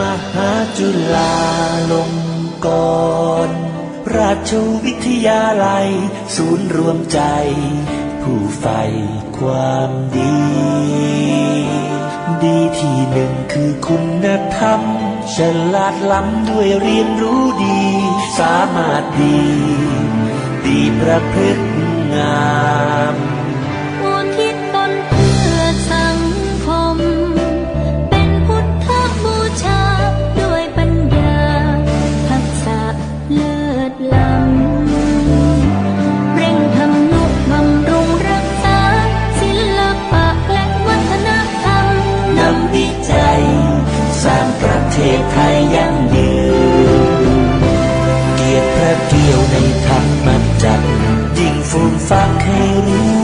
มหาจุฬาลงกรณราชวิทยาลัย ศูนย์รวมใจ ผู้ใฝ่ความดี ดีที่หนึ่งคือคุณธรรมฉลาดล้ำด้วยเรียนรู้ดี สามารถดี ดีประพฤติงาม ดล้ำเร่งทำนุบำรุงรักษา ศิลปะและวัฒนธรรมนำวิจสร้างประเทศไทยยั่งยืนเกียรติพระเกียวในธรรมจักรยิงฟูมฟักให้รู้